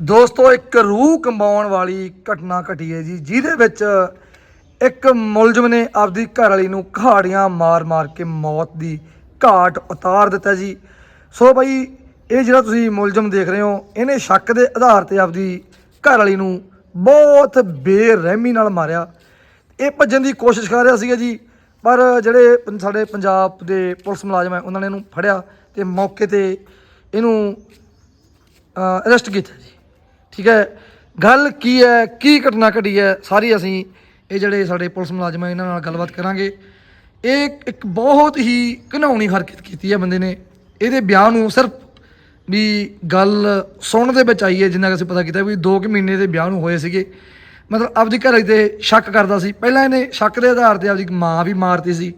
ਦੋਸਤੋ, ਇੱਕ ਰੂਹ ਕੰਬਾਉਣ ਵਾਲੀ ਘਟਨਾ ਘਟੀ ਹੈ ਜੀ, ਜਿਹਦੇ ਵਿੱਚ ਇੱਕ ਮੁਲਜ਼ਮ ਨੇ ਆਪਦੀ ਘਰ ਵਾਲੀ ਨੂੰ ਘਾੜੀਆਂ ਮਾਰ-ਮਾਰ ਕੇ ਮੌਤ ਦੀ ਘਾਟ ਉਤਾਰ ਦਿੱਤਾ ਜੀ। ਸੋ ਬਈ, ਇਹ ਜਿਹੜਾ ਤੁਸੀਂ ਮੁਲਜ਼ਮ ਦੇਖ ਰਹੇ ਹੋ, ਇਹਨੇ ਸ਼ੱਕ ਦੇ ਆਧਾਰ ਤੇ ਆਪਦੀ ਘਰ ਵਾਲੀ ਨੂੰ ਬਹੁਤ ਬੇਰਹਿਮੀ ਨਾਲ ਮਾਰਿਆ। ਇਹ ਭੱਜਣ ਦੀ ਕੋਸ਼ਿਸ਼ ਕਰ ਰਿਹਾ ਸੀਗਾ ਜੀ, ਪਰ ਜਿਹੜੇ ਸਾਡੇ ਪੰਜਾਬ ਦੇ ਪੁਲਿਸ ਮੁਲਾਜ਼ਮ ਹੈ, ਉਹਨਾਂ ਨੇ ਇਹਨੂੰ ਫੜਿਆ ਤੇ ਮੌਕੇ ਤੇ ਇਹਨੂੰ ਅਰੈਸਟ ਕੀਤਾ ਜੀ। ਠੀਕ ਹੈ? ਗੱਲ ਕੀ ਹੈ? ਕੀ ਘਟਨਾ ਘਟੀ ਹੈ? ਸਾਰੀ ਅਸੀਂ ਇਹ ਜਿਹੜੇ ਸਾਡੇ ਪੁਲਿਸ ਮੁਲਾਜ਼ਮ ਹੈ ਇਹਨਾਂ ਨਾਲ ਗੱਲਬਾਤ ਕਰਾਂਗੇ। ਇਹ ਇੱਕ ਬਹੁਤ ਹੀ ਘਿਨਾਉਣੀ ਹਰਕਤ ਕੀਤੀ ਹੈ ਬੰਦੇ ਨੇ। ਇਹਦੇ ਬਿਆਨ ਨੂੰ ਸਿਰਫ ਵੀ ਗੱਲ ਸੁਣਨ ਦੇ ਵਿੱਚ ਆਈ ਹੈ, ਜਿੰਨਾ ਕਿ ਅਸੀਂ ਪਤਾ ਕੀਤਾ ਵੀ 2 ਕੁ ਮਹੀਨੇ ਦੇ ਵਿਆਹ ਨੂੰ ਹੋਏ ਸੀਗੇ। ਮਤਲਬ ਆਪਦੀ ਘਰ ਤੇ ਸ਼ੱਕ ਕਰਦਾ ਸੀ। ਪਹਿਲਾਂ ਇਹਨੇ ਸ਼ੱਕ ਦੇ ਆਧਾਰ ਤੇ ਆਪਦੀ ਮਾਂ ਵੀ ਮਾਰਤੀ ਸੀ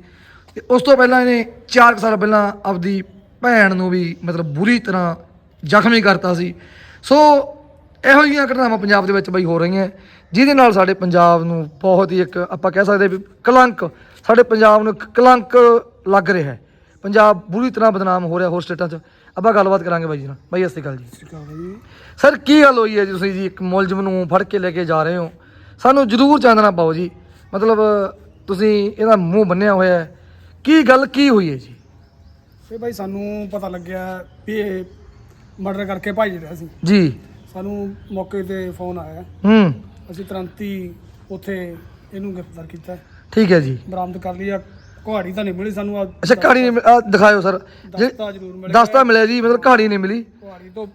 ਤੇ ਉਸ ਤੋਂ ਪਹਿਲਾਂ ਇਹਨੇ 4 ਸਾਲ ਪਹਿਲਾਂ ਆਪਦੀ ਭੈਣ ਨੂੰ ਵੀ ਮਤਲਬ ਬੁਰੀ ਤਰ੍ਹਾਂ ਜ਼ਖਮੀ ਕਰਤਾ ਸੀ। ਸੋ ਇਹੋ ਜਿਹੀਆਂ ਘਟਨਾਵਾਂ ਪੰਜਾਬ ਦੇ ਵਿੱਚ ਬਈ ਹੋ ਰਹੀਆਂ ਜਿਹਦੇ ਨਾਲ ਸਾਡੇ ਪੰਜਾਬ ਨੂੰ ਬਹੁਤ ਹੀ ਇੱਕ ਆਪਾਂ ਕਹਿ ਸਕਦੇ ਵੀ ਕਲੰਕ ਸਾਡੇ ਪੰਜਾਬ ਨੂੰ ਇੱਕ ਕਲੰਕ ਲੱਗ ਰਿਹਾ ਹੈ। ਪੰਜਾਬ ਬੁਰੀ ਤਰ੍ਹਾਂ ਬਦਨਾਮ ਹੋ ਰਿਹਾ ਹੋਰ ਸਟੇਟਾਂ 'ਚ। ਆਪਾਂ ਗੱਲਬਾਤ ਕਰਾਂਗੇ ਬਾਈ ਜੀ ਨਾਲ। ਬਾਈ ਸ਼੍ਰੀ ਅਕਾਲ ਜੀ। ਸਰ ਕੀ ਗੱਲ ਹੋਈ ਹੈ ਜੀ ਤੁਸੀਂ ਜੀ ਇੱਕ ਮੁਲਜ਼ਮ ਨੂੰ ਫੜ ਕੇ ਲੈ ਕੇ ਜਾ ਰਹੇ ਹੋ? ਸਾਨੂੰ ਜ਼ਰੂਰ ਚਾਨਣਾ ਪਾਓ ਜੀ। ਮਤਲਬ ਤੁਸੀਂ ਇਹਦਾ ਮੂੰਹ ਬੰਨਿਆ ਹੋਇਆ ਹੈ। ਕੀ ਗੱਲ ਕੀ ਹੋਈ ਹੈ ਜੀ? ਇਹ ਭਾਈ ਸਾਨੂੰ ਪਤਾ ਲੱਗਿਆ ਵੀ ਇਹ ਮਰਡਰ ਕਰਕੇ ਭੱਜ ਰਿਹਾ ਸੀ। ਜੀ। ਸਾਨੂੰ ਮੌਕੇ ਤੇ ਫੋਨ ਆਇਆ। ਹੂੰ। ਅਸੀਂ ਤੁਰੰਤ ਹੀ ਉੱਥੇ ਇਹਨੂੰ ਗ੍ਰਿਫਤਾਰ ਕੀਤਾ। ਠੀਕ ਹੈ ਜੀ। ਬਰਾਮਦ ਕਰ ਲਿਆ ਕੁਹਾੜੀ ਤਾਂ ਨਹੀਂ ਮਿਲੀ ਸਾਨੂੰ। ਅੱਛਾ ਕਹਾਣੀ ਨਹੀਂ ਆਹ ਦਿਖਾਇਓ ਸਰ। ਦਸਤਾ ਜ਼ਰੂਰ ਮਿਲਿਆ। ਦਸਤਾ ਮਿਲਿਆ ਜੀ ਮਤਲਬ ਕਹਾਣੀ ਨਹੀਂ ਮਿਲੀ। ਕੁਹਾੜੀ ਤੋਂ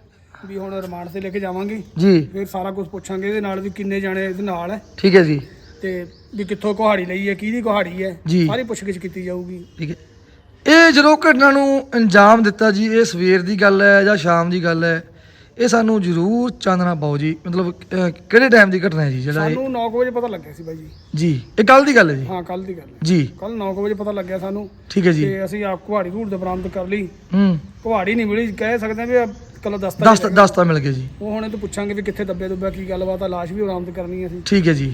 ਵੀ ਹੁਣ ਰਿਮਾਂਡ ਤੇ ਲੈ ਕੇ ਜਾਵਾਂਗੇ। ਜੀ। ਫਿਰ ਸਾਰਾ ਕੁਝ ਪੁੱਛਾਂਗੇ ਇਹਦੇ ਨਾਲ ਵੀ ਕਿੰਨੇ ਜਾਣੇ ਇਹਦੇ ਨਾਲ ਹੈ। ਠੀਕ ਹੈ ਜੀ। ਤੇ ਵੀ ਕਿੱਥੋਂ ਕੁਹਾੜੀ ਲਈ ਹੈ ਕਿਹਦੀ ਕੁਹਾੜੀ ਹੈ। ਜੀ। ਸਾਰੀ ਪੁੱਛਗਿੱਛ ਕੀਤੀ ਜਾਊਗੀ। ਠੀਕ ਹੈ। ਇਹ ਜਦੋਂ ਘਟਨਾ ਨੂੰ ਅੰਜਾਮ ਦਿੱਤਾ ਜੀ ਇਹ ਸਵੇਰ ਦੀ ਗੱਲ ਹੈ ਜਾਂ ਸ਼ਾਮ ਦੀ ਗੱਲ ਹੈ? ਇਹ ਸਾਨੂੰ ਜ਼ਰੂਰ ਚਾਨਣਾ ਪਾਓ ਜੀ। ਮਤਲਬ ਅਹ, ਕਿਹੜੇ ਟਾਈਮ ਦੀ ਘਟਨਾ ਹੈ ਜੀ ਜਿਹੜਾ ਇਹ? ਸਾਨੂੰ 9 ਵਜੇ ਪਤਾ ਲੱਗਿਆ ਸੀ ਬਾਈ ਜੀ। ਜੀ। ਇਹ ਕੱਲ ਦੀ ਗੱਲ ਹੈ ਜੀ? ਹਾਂ ਕੱਲ ਦੀ ਗੱਲ ਹੈ। ਜੀ। ਕੱਲ 9 ਵਜੇ ਪਤਾ ਲੱਗਿਆ ਸਾਨੂੰ। ਠੀਕ ਹੈ ਜੀ। ਤੇ ਅਸੀਂ ਆਪ ਕੁਹਾੜੀ ਘੂੜ ਦੇ ਬਰਾਮਦ ਕਰ ਲਈ। ਹੂੰ। ਕੁਹਾੜੀ ਨਹੀਂ ਮਿਲੀ। ਕਹਿ ਸਕਦੇ ਆ ਵੀ ਕੱਲ ਦਸਤਾ ਦਸ ਦਸ ਤਾਂ ਮਿਲ ਗਏ ਜੀ। ਉਹ ਹੁਣ ਇਹ ਤੋਂ ਪੁੱਛਾਂਗੇ ਵੀ ਕਿੱਥੇ ਦੱਬਿਆ ਦੁੱਬਿਆ ਕੀ ਗੱਲਬਾਤ ਆ ਲਾਸ਼ ਵੀ ਬਰਾਮਦ ਕਰਨੀ ਹੈ ਅਸੀਂ। ਠੀਕ ਹੈ ਜੀ।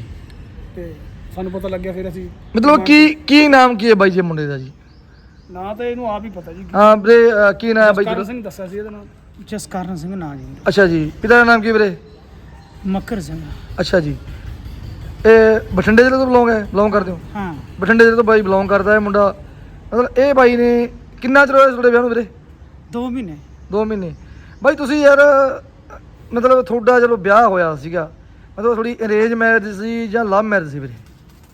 ਤੇ ਸਾਨੂੰ ਪਤਾ ਲੱਗਿਆ ਫਿਰ ਅਸੀਂ ਮਤਲਬ ਕੀ ਕੀ ਨਾਮ ਕੀ ਹੈ ਬਾਈ ਜੀ ਮੁੰਡੇ ਦਾ ਜੀ? ਨਾ ਤਾਂ ਇਹਨੂੰ ਆਪ ਹੀ ਪਤਾ ਜੀ। ਹਾਂ ਵੀਰੇ ਅਹ, ਕੀ ਨਾਮ ਹੈ ਬਾਈ ਕਰਨ ਜੀ ਸਿੰਘ ਦੱਸਿਆ ਸੀ ਇਹਦਾ ਨਾਮ। ਜਸਕਰਨ ਸਿੰਘ ਨਾਂ ਜੀ ਅੱਛਾ ਜੀ ਪਿਤਾ ਦਾ ਨਾਮ ਕੀ ਵੀਰੇ? ਮੱਕਰ ਸਿੰਘ। ਅੱਛਾ ਜੀ। ਇਹ ਬਠਿੰਡੇ ਜ਼ਿਲ੍ਹੇ ਤੋਂ ਬਿਲੋਂਗ ਹੈ ਬਿਲੋਂਗ ਕਰਦੇ ਹੋ? ਹਾਂ। ਬਠਿੰਡੇ ਜ਼ਿਲ੍ਹੇ ਤੋਂ ਬਾਈ ਬਿਲੋਂਗ ਕਰਦਾ ਹੈ ਮੁੰਡਾ। ਮਤਲਬ ਇਹ ਬਾਈ ਨੇ ਕਿੰਨਾ ਚਿਰ ਹੋਇਆ ਤੁਹਾਡੇ ਵਿਆਹ ਨੂੰ ਵੀਰੇ? 2 ਮਹੀਨੇ। 2 ਮਹੀਨੇ। ਬਾਈ ਤੁਸੀਂ ਯਾਰ ਮਤਲਬ ਤੁਹਾਡਾ ਚਲੋ ਵਿਆਹ ਹੋਇਆ ਸੀਗਾ। ਮਤਲਬ ਥੋੜੀ ਅਰੇਂਜ ਮੈਰਿਜ ਸੀ ਜਾਂ ਲਵ ਮੈਰਿਜ ਸੀ ਵੀਰੇ?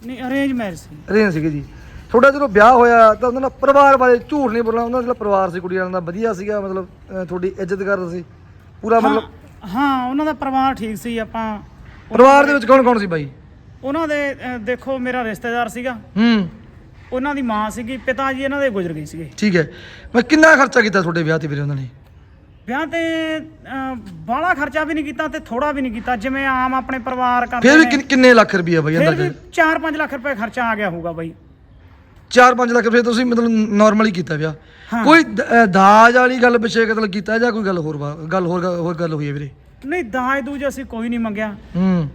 ਨਹੀਂ ਅਰੇਂਜ ਮੈਰਿਜ ਸੀ। ਅਰੇਂਜ ਸੀਗੀ ਜੀ। ਤੁਹਾਡਾ ਜਦੋਂ ਵਿਆਹ ਹੋਇਆ ਤਾਂ ਉਹਨਾਂ ਦਾ ਪਰਿਵਾਰ ਬਾਰੇ ਝੂਠ ਨਹੀਂ ਬੋਲਣਾ ਉਹਨਾਂ ਦਾ ਪਰਿਵਾਰ ਸੀ ਕੁੜੀ ਵਾਲਿਆਂ ਦਾ ਵਧੀਆ ਸੀਗਾ ਮਤਲਬ ਅਹ, ਤੁਹਾਡੀ ਇੱਜ਼ਤ ਕਰਦਾ ਸੀ। ਪੂਰਾ ਮਤਲਬ ਹਾਂ ਉਹਨਾਂ ਦਾ ਪਰਿਵਾਰ ਠੀਕ ਸੀ ਆਪਾਂ ਪਰਿਵਾਰ ਦੇ ਵਿੱਚ ਕੌਣ ਕੌਣ ਸੀ ਬਾਈ? ਉਹਨਾਂ ਦੇ ਅਹ, ਦੇਖੋ ਮੇਰਾ ਰਿਸ਼ਤੇਦਾਰ ਸੀਗਾ। ਹੂੰ। ਉਹਨਾਂ ਦੀ ਮਾਂ ਸੀਗੀ ਪਿਤਾ ਜੀ ਇਹਨਾਂ ਦੇ ਗੁਜ਼ਰ ਗਏ ਸੀਗੇ। ਠੀਕ ਹੈ। ਮੈਂ ਕਿੰਨਾ ਖਰਚਾ ਕੀਤਾ ਤੁਹਾਡੇ ਵਿਆਹ ਤੇ ਵੀਰੇ ਉਹਨਾਂ ਨੇ? ਵਿਆਹ ਤੇ ਬਾਹਲਾ ਖਰਚਾ ਵੀ ਨਹੀਂ ਕੀਤਾ ਤੇ ਥੋੜਾ ਵੀ ਨਹੀਂ ਕੀਤਾ ਜਿਵੇਂ ਆਮ ਆਪਣੇ ਪਰਿਵਾਰ ਕਰਦੇ ਫਿਰ ਵੀ ਨੇ। ਕਿੰਨ- ਕਿੰਨੇ ਲੱਖ ਰੁਪਈਆ ਬਾਈ ਫਿਰ ਅੰਦਾਜ਼ਾ ਵੀ 4-5 ਲੱਖ ਰੁਪਏ ਖਰਚਾ ਆ ਗਿਆ ਹੋਊਗਾ ਬਾਈ। 4-5 ਲੱਖ ਰੁਪਏ ਤੁਸੀਂ ਮਤਲਬ ਨਾਰਮਲੀ ਕੀਤਾ ਵਿਆਹ। ਕੋਈ ਦ- ਦਾਜ ਵਾਲੀ ਗੱਲ ਪਿੱਛੇ ਕਤਲ ਕੀਤਾ ਜਾਂ ਕੋਈ ਗੱਲ ਹੋਰ ਵਾ- ਗੱਲ ਹੋਰ ਹੋਰ ਗੱਲ ਹੋਈ ਹੈ ਵੀਰੇ? ਨਹੀਂ ਦਾਜ ਦੂਜ ਅਸੀਂ ਕੋਈ ਨਹੀਂ ਮੰਗਿਆ। ਹੂੰ।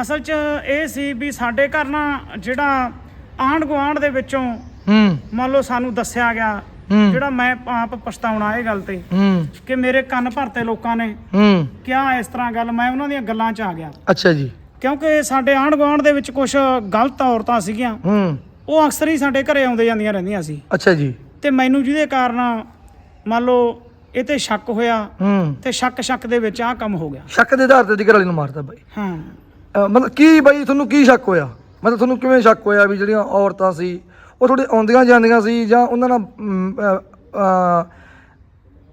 ਅਸਲ 'ਚ ਇਹ ਸੀ ਵੀ ਸਾਡੇ ਘਰ ਨਾ ਜਿਹੜਾ ਆਂਢ ਗੁਆਂਢ ਦੇ ਵਿੱਚੋਂ ਹੂੰ। ਮੰਨ ਲਓ ਸਾਨੂੰ ਦੱਸਿਆ ਗਿਆ ਹੂੰ। ਜਿਹੜਾ ਮੈਂ ਆਪ ਪਛਤਾਉਣਾ ਇਹ ਗੱਲ ਤੇ ਹੂੰ। ਕਿ ਮੇਰੇ ਕੰਨ ਭਰਤੇ ਲੋਕਾਂ ਨੇ ਹੂੰ। ਕਿਹਾ ਇਸ ਤਰ੍ਹਾਂ ਗੱਲ ਮੈਂ ਉਹਨਾਂ ਦੀਆਂ ਗੱਲਾਂ 'ਚ ਆ ਗਿਆ। ਅੱਛਾ ਜੀ। ਕਿਉਂਕਿ ਸਾਡੇ ਆਂਢ ਗੁਆਂਢ ਦੇ ਵਿੱਚ ਕੁਝ ਗਲਤ ਔਰਤਾਂ ਸੀਗੀਆਂ। ਹੂੰ। ਉਹ ਅਕਸਰ ਹੀ ਸਾਡੇ ਘਰੇ ਆਉਂਦੇ ਜਾਂਦੀਆਂ ਰਹਿੰਦੀਆਂ ਸੀ। ਅੱਛਾ ਜੀ। ਤੇ ਮੈਨੂੰ ਜਿਹਦੇ ਕਾਰਨ ਮੰਨ ਲਓ ਇਹ ਤੇ ਸ਼ੱਕ ਹੋਇਆ ਹੂੰ। ਤੇ ਸ਼ੱਕ ਸ਼ੱਕ ਦੇ ਵਿੱਚ ਆਹ ਕੰਮ ਹੋ ਗਿਆ। ਸ਼ੱਕ ਦੇ ਆਧਾਰ ਤੇ ਦੀ ਘਰ ਵਾਲੀ ਨੂੰ ਮਾਰਦਾ ਬਾਈ। ਹਾਂ। ਅਹ, ਮਤਲਬ ਕੀ ਬਾਈ ਤੁਹਾਨੂੰ ਕੀ ਸ਼ੱਕ ਹੋਇਆ? ਮਤਲਬ ਤੁਹਾਨੂੰ ਕਿਵੇਂ ਸ਼ੱਕ ਹੋਇਆ ਵੀ ਜਿਹੜੀਆਂ ਔਰਤਾਂ ਸੀ ਉਹ ਤੁਹਾਡੇ ਆਉਂਦੀਆਂ ਜਾਂਦੀਆਂ ਸੀ ਜਾਂ ਉਹਨਾਂ ਨਾਲ ਅਮ, ਅਹ, ਅਹ,